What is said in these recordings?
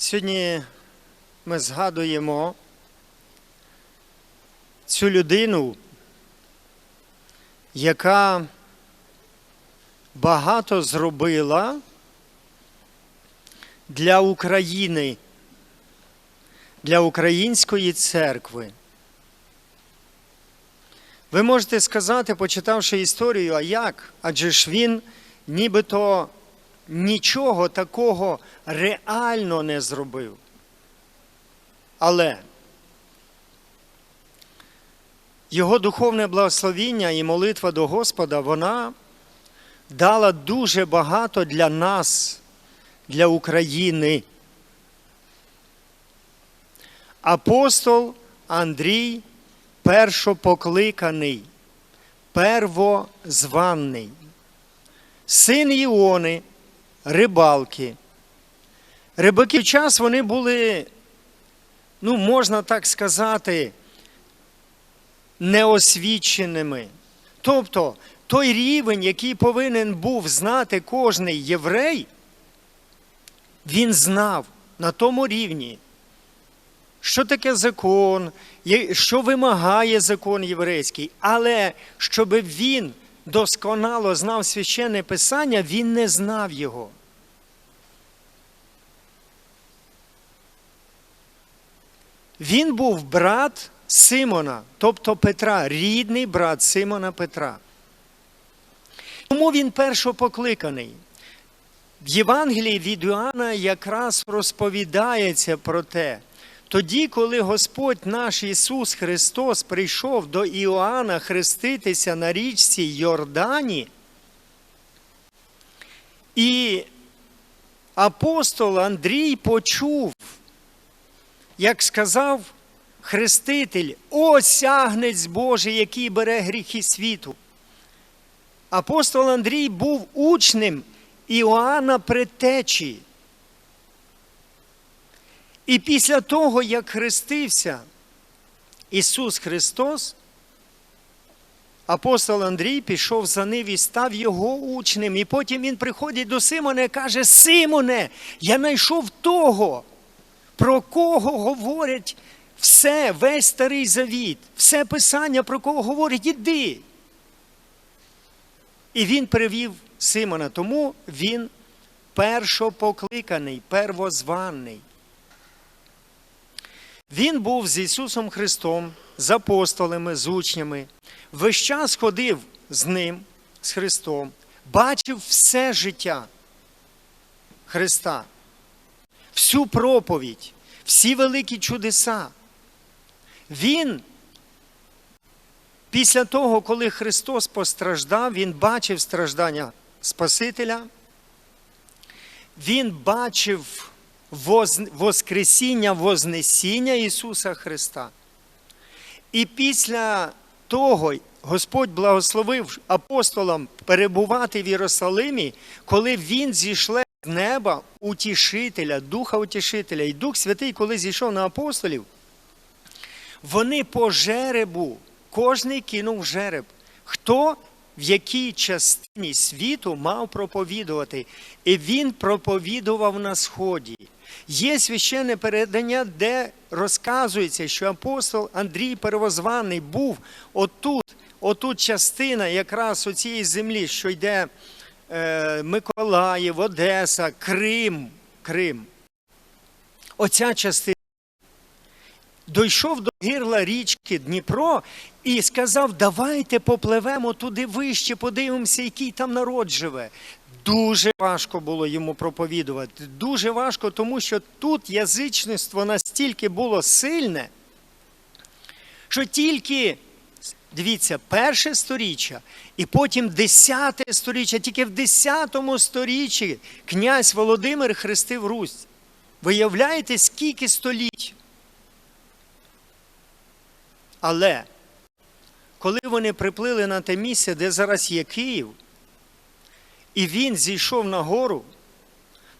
Сьогодні ми згадуємо цю людину, яка багато зробила для України, для української церкви. Ви можете сказати, почитавши історію, а як? Адже ж він нібито нічого такого реально не зробив. Але його духовне благословіння і молитва до Господа, вона дала дуже багато для нас, для України. Апостол Андрій першопокликаний, первозваний, син Іони, рибалки. Рибаки в час вони були, ну, можна так сказати, неосвіченими. Тобто той рівень, який повинен був знати кожний єврей, він знав на тому рівні, що таке закон, що вимагає закон єврейський, але щоб він досконало знав священне писання, він не знав його. Він був брат Симона, тобто Петра, рідний брат Симона Петра. Тому він першопокликаний. В Євангелії від Іоанна якраз розповідається про те, тоді, коли Господь наш Ісус Христос прийшов до Іоанна хреститися на річці Йордані, і апостол Андрій почув, як сказав Хреститель, ось агнець Божий, який бере гріхи світу. Апостол Андрій був учнем Іоанна Предтечі. І після того, як хрестився Ісус Христос, апостол Андрій пішов за ним і став його учнем. І потім він приходить до Симона і каже: Симоне, я знайшов того, про кого говорять все, весь старий завіт, все писання, про кого говорить, іди. І він привів Симона, тому він першопокликаний, первозваний. Він був з Ісусом Христом, з апостолами, з учнями, весь час ходив з Ним, з Христом, бачив все життя Христа, всю проповідь, всі великі чудеса. Він, після того, коли Христос постраждав, Він бачив страждання Спасителя, Він бачив Воскресіння, Вознесіння Ісуса Христа. І після того Господь благословив апостолам перебувати в Єрусалимі, коли Він зійшле з неба утішителя, Духа Утішителя. І Дух Святий, коли зійшов на апостолів, вони по жеребу, кожний кинув жереб. Хто в якій частині світу мав проповідувати? І він проповідував на Сході. Є священне передання, де розказується, що апостол Андрій Первозваний був отут, отут частина якраз у цієї землі, що йде е, Миколаїв, Одеса, Крим. Крим. Оця частина. Дійшов до гірла річки Дніпро і сказав: давайте попливемо туди вище, подивимося, який там народ живе. Дуже важко було йому проповідувати. Дуже важко, тому що тут язичництво настільки було сильне, що тільки, дивіться, перше сторіччя і потім десяте сторіччя, тільки в десятому сторіччі князь Володимир хрестив Русь. Виявляєте, скільки століть? Але коли вони приплили на те місце, де зараз є Київ, і він зійшов на гору,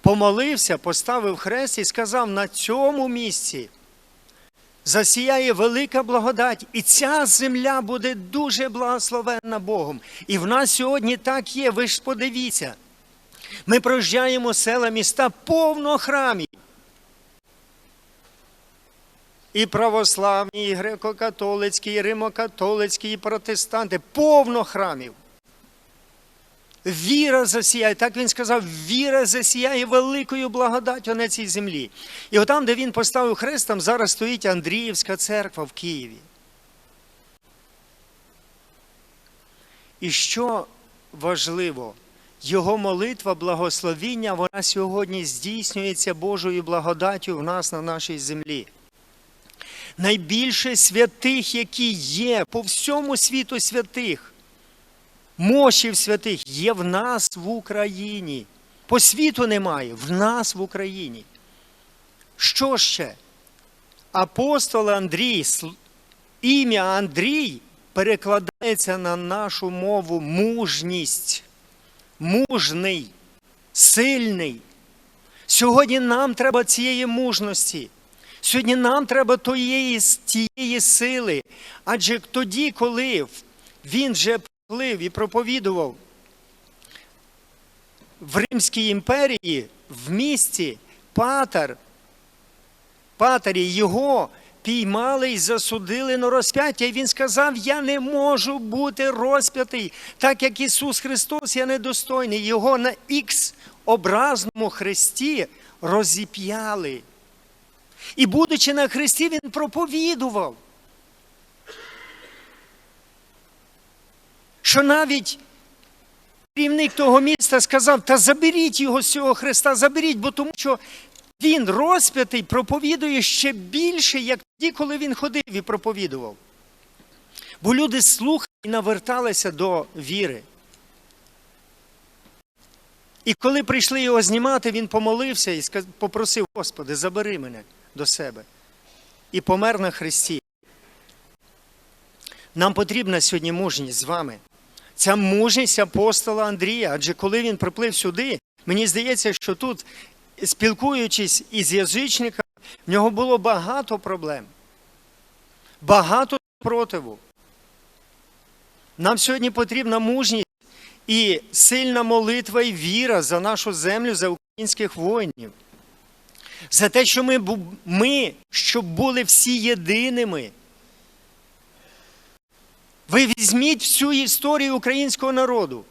помолився, поставив хрест і сказав: на цьому місці засіяє велика благодать, і ця земля буде дуже благословенна Богом. І в нас сьогодні так є. Ви ж подивіться. Ми проїжджаємо села міста повно храмів. і православні, і греко-католицькі, і римокатолицькі, і протестанти, повно храмів. Віра засіяє, так він сказав, віра засіяє великою благодаттю на цій землі. І отам, де він поставив хрест, там зараз стоїть Андріївська церква в Києві. І що важливо, його молитва, благословіння, вона сьогодні здійснюється Божою благодаттю в нас на нашій землі. Найбільше святих, які є по всьому світу святих, мощів святих є в нас в Україні. По світу немає, в нас в Україні. Що ще? Апостол Андрій, ім'я Андрій перекладається на нашу мову мужність, мужний, сильний. Сьогодні нам треба цієї мужності. Сьогодні нам треба тієї, тієї сили. Адже тоді, коли він вже плив і проповідував в Римській імперії, в місті Патер, Патері його піймали і засудили на розп'яття. І він сказав: Я не можу бути розп'ятий, так як Ісус Христос, я недостойний. Його на ікс образному хресті розіп'яли. І, будучи на хресті, він проповідував, що навіть керівник того міста сказав, та заберіть його з цього хреста, заберіть, бо тому що він розп'ятий проповідує ще більше, як тоді, коли він ходив і проповідував. Бо люди слухали і наверталися до віри. І коли прийшли його знімати, він помолився і попросив, Господи, забери мене до себе. І помер на хресті. Нам потрібна сьогодні мужність з вами. Ця мужність апостола Андрія, адже коли він приплив сюди, мені здається, що тут, спілкуючись із язичниками, в нього було багато проблем, багато противу. Нам сьогодні потрібна мужність і сильна молитва і віра за нашу землю, за українських воїнів. За те, що ми, ми щоб були всі єдиними. Ви візьміть всю історію українського народу.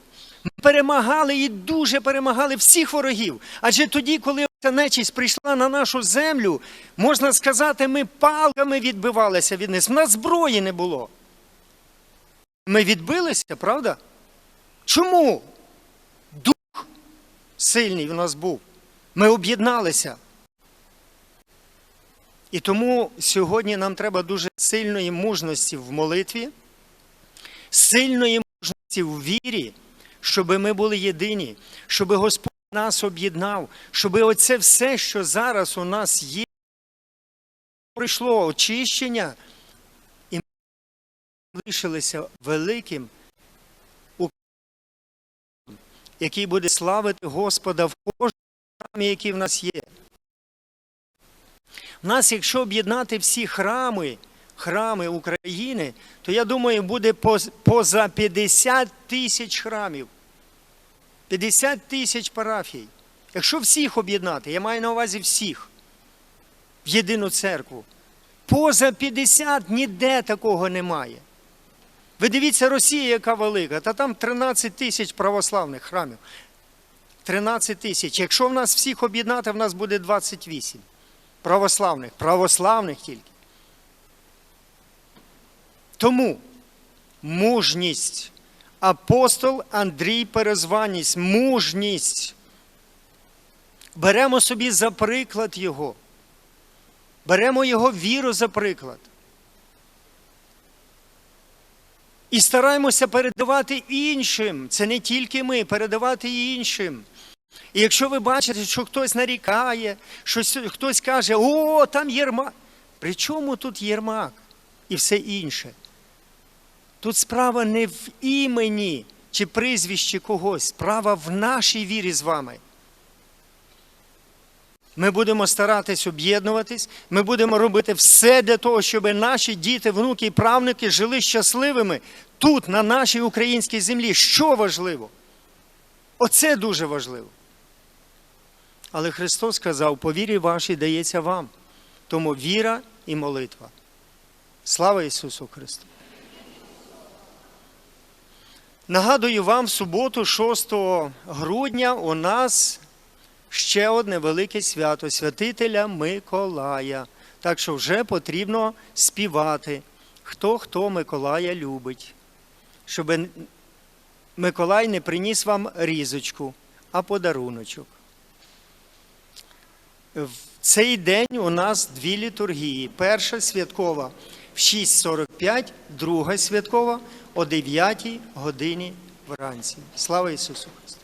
Ми перемагали і дуже перемагали всіх ворогів. Адже тоді, коли ця нечість прийшла на нашу землю, можна сказати, ми палками відбивалися від них. У нас зброї не було. Ми відбилися, правда? Чому? Дух сильний в нас був. Ми об'єдналися. І тому сьогодні нам треба дуже сильної мужності в молитві, сильної мужності в вірі, щоб ми були єдині, щоб Господь нас об'єднав, щоб оце все, що зараз у нас є, прийшло очищення, і ми лишилися великим, який буде славити Господа в кожному храмі, який в нас є. У нас, якщо об'єднати всі храми, храми України, то я думаю, буде поза 50 тисяч храмів. 50 тисяч парафій. Якщо всіх об'єднати, я маю на увазі всіх в єдину церкву. Поза 50 ніде такого немає. Ви дивіться, Росія, яка велика, та там 13 тисяч православних храмів. 13 тисяч. Якщо в нас всіх об'єднати, в нас буде 28 православних, православних тільки. Тому мужність. Апостол Андрій Перезваність, мужність. Беремо собі за приклад його. Беремо його віру за приклад. І стараємося передавати іншим. Це не тільки ми, передавати іншим. І якщо ви бачите, що хтось нарікає, що хтось каже, о, там Єрмак. При чому тут Єрмак і все інше? Тут справа не в імені чи прізвищі когось, справа в нашій вірі з вами. Ми будемо старатись об'єднуватись, ми будемо робити все для того, щоб наші діти, внуки і правнуки жили щасливими тут, на нашій українській землі. Що важливо? Оце дуже важливо. Але Христос сказав, по вірі вашій дається вам. Тому віра і молитва. Слава Ісусу Христу! Нагадую вам, в суботу, 6 грудня, у нас ще одне велике свято святителя Миколая. Так що вже потрібно співати, хто хто Миколая любить, щоб Миколай не приніс вам різочку, а подаруночок. В цей день у нас дві літургії. Перша святкова в 6.45, друга святкова о 9 годині вранці. Слава Ісусу Христу!